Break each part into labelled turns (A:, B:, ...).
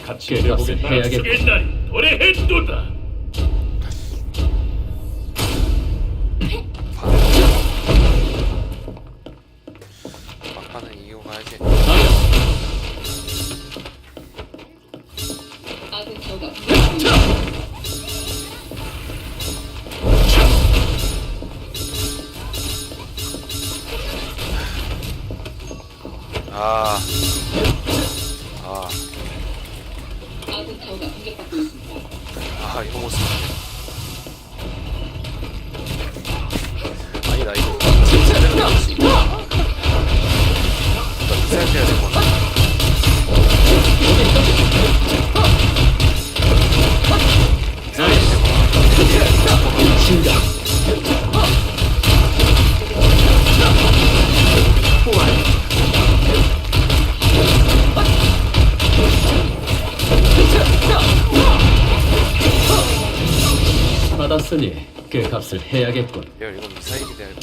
A: 같이
B: 그 값을
A: 해보겠나?
B: 해야겠.
C: 죽의 날이 도래했도다.
D: 막판은 이기고 가야지.
B: 아.
E: 아. 있습니다.
D: 아 이거 못 쓰네. 아니 나 이거 진짜 내가 할수 있고. 나 미사일 해야.
B: 신가. 받았으니 그 값을 해야겠군.
D: 야 이건 미사일이 돼야 돼.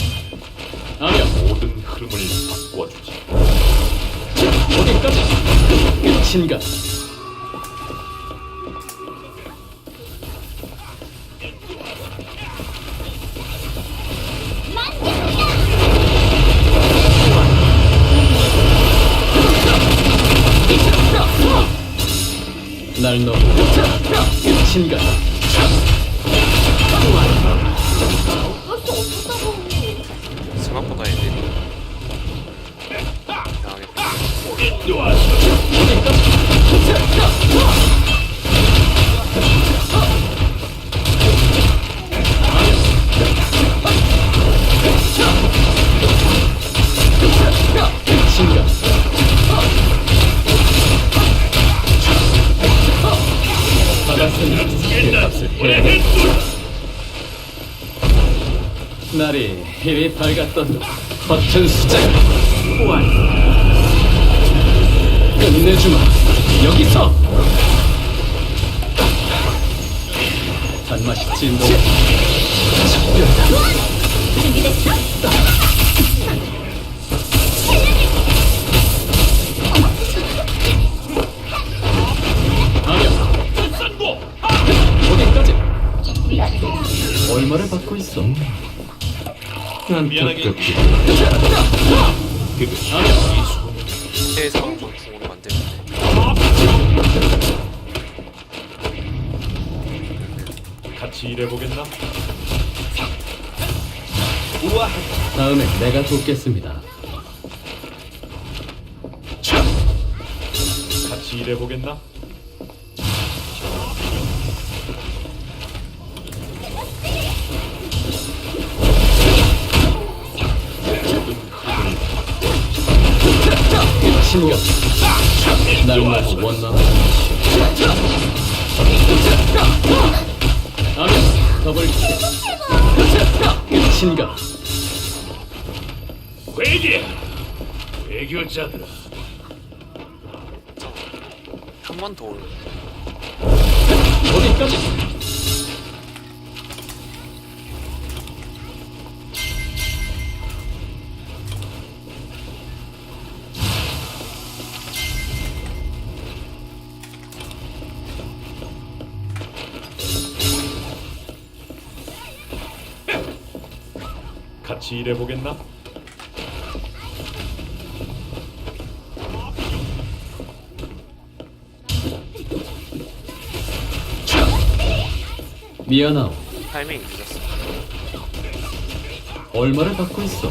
B: 아니야.
A: 모든 흐름을 바꿔주지.
B: 어디까지? 끝인가? 날 너무 끝인가? 밝았던 버튼 수작 끝내주마 여기서 단맛이 진동 작별다 아니야. 어디까지? 얼마를 받고 있어 안타깝게
D: 궁으로.
A: 같이 일해보겠나?
B: 다음에 내가 돕겠습니다
A: 같이 일해보겠나?
B: 날 원망하는 더블
C: 회개. 외교자들아.
D: 한 번더 올.
B: 어디까지
A: 같이 일해보겠나?
B: 미안하오
D: 타이밍 늦었어.
B: 얼마를 받고 있어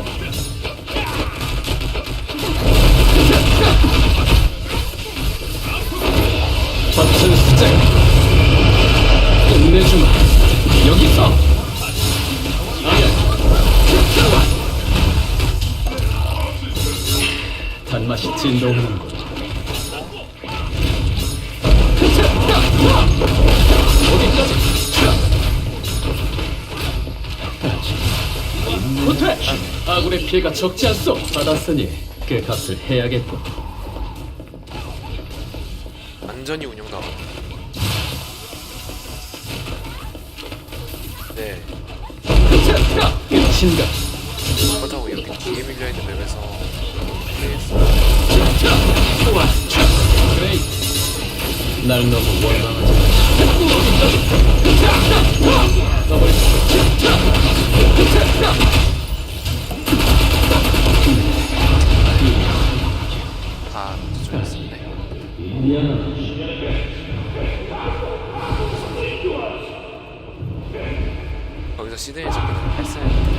B: 버튼 수작 끝내주마 여기서 단맛이 진동하는군 어디까지 호텔! 아군의 피해가 적지 않소 받았으니 그 값을 해야겠고
D: 완전히 운영 나가. 네.
B: 끝인가 날 너무.
D: 다 저쪽이었었네. 거기서 시드니 접근을 했어야 했는데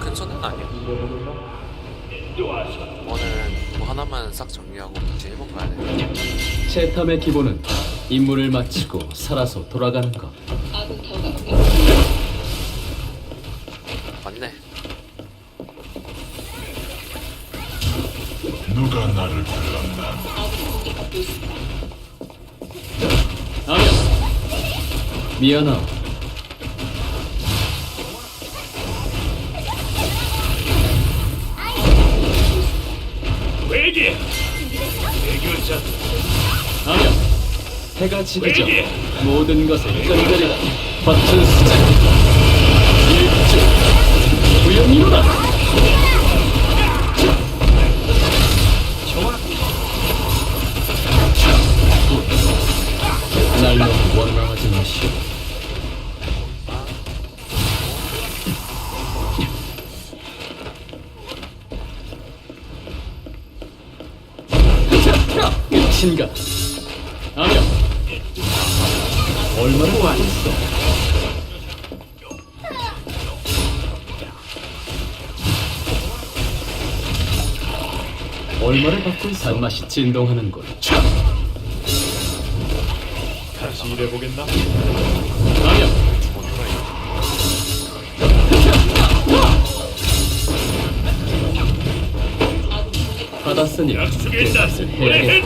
D: 큰 손은 아니야 하나만 싹 정리하고 이제 일본 가야 돼
B: 채탐의 기본은 임무를 마치고 살아서 돌아가는 것.
E: 아군 타워가.
D: 맞네
C: 누가 나를
E: 공격받고 있습니다.
B: 아면 미안하
C: 애교자들
B: 아면 해가 지기 전! 모든 것을 끈들이라 버튼 수작 얼마나 왔어 얼마를 받고 있어? 단맛이 진동하는군.
A: 다시 일해보겠나?
B: 아면 받았으니 값을
C: 오래
B: 해야겠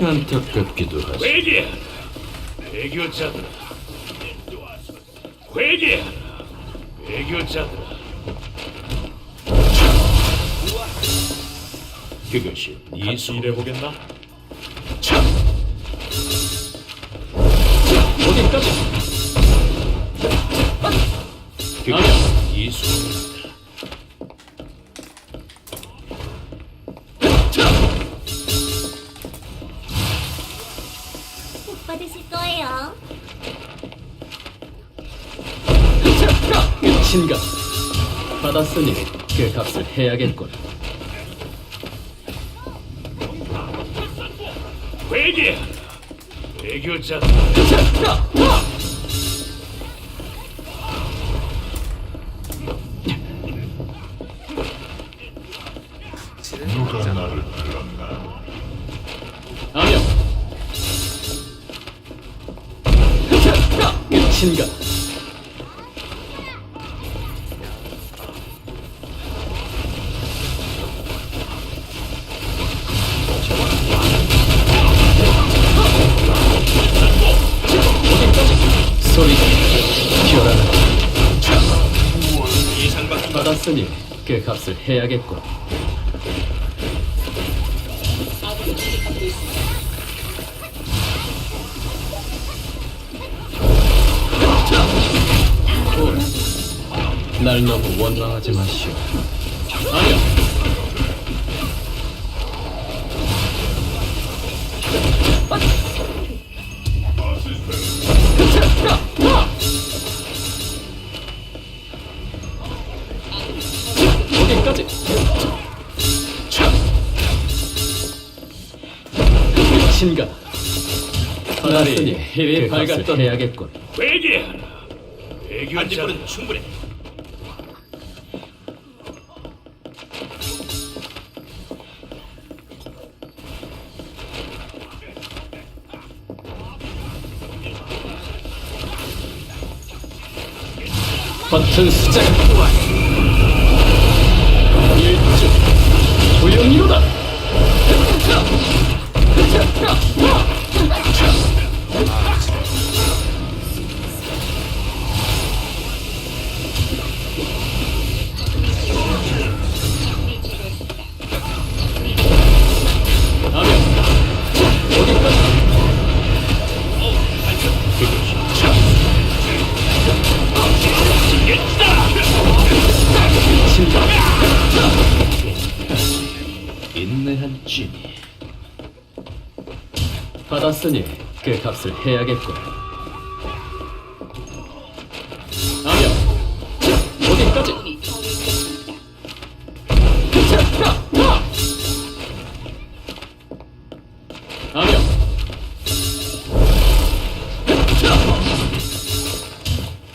B: 안타깝기도 하지
C: 회개! 애교자들 회개! 애교자들
B: 그것이
A: 같이 일해 보겠나?
B: 어디까지 아면
F: 거예요.
B: 끝인가 받았으니 그 값을 해야겠군
C: 회개! 애교자
B: 끝인가? 소리가 피어나는 받았으니 그 값을 해야겠군 날 너무 원망하지 마시오. 아니야. 어디까지? 끝인가? 하나리 받았으니 힘이 밝았던 해야겠군.
C: 회개하라. 외교자들 충분해.
B: 버튼 수작 일주. 고용이로다 받았으니 그 값을 해야겠군. 하면 어디까지.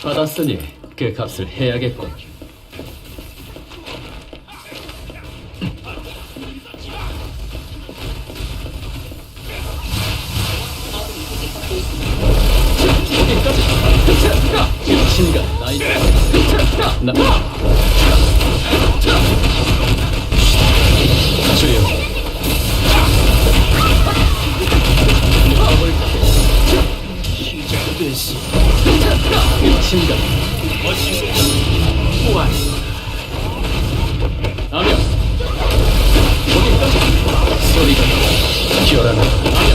B: 받았으니 그 값을 해야겠군 미친가 나이 나 주여. 미친가 무한 하면 어디까지 소리가 기어라나 하면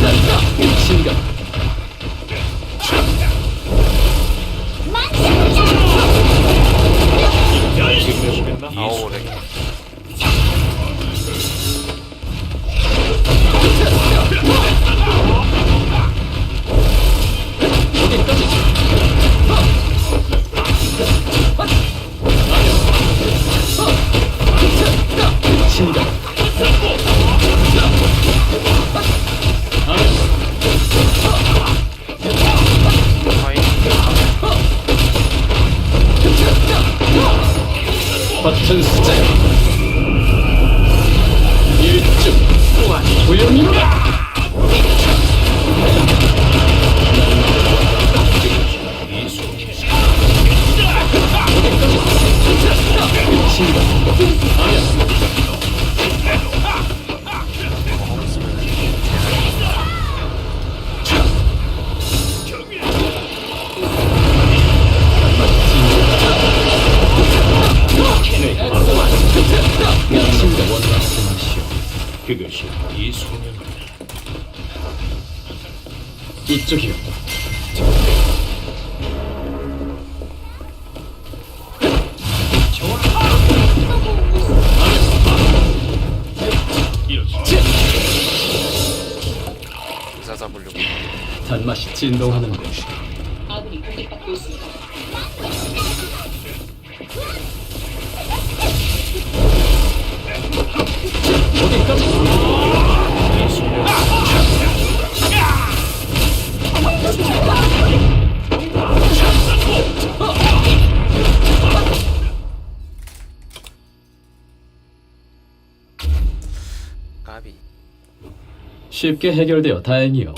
B: 난미 버튼
D: 잡으려고
B: 단맛이 진동하는 곳
E: 아군이 공격받고 있습니다.
B: 어디까지 쉽게 해결되어 다행이요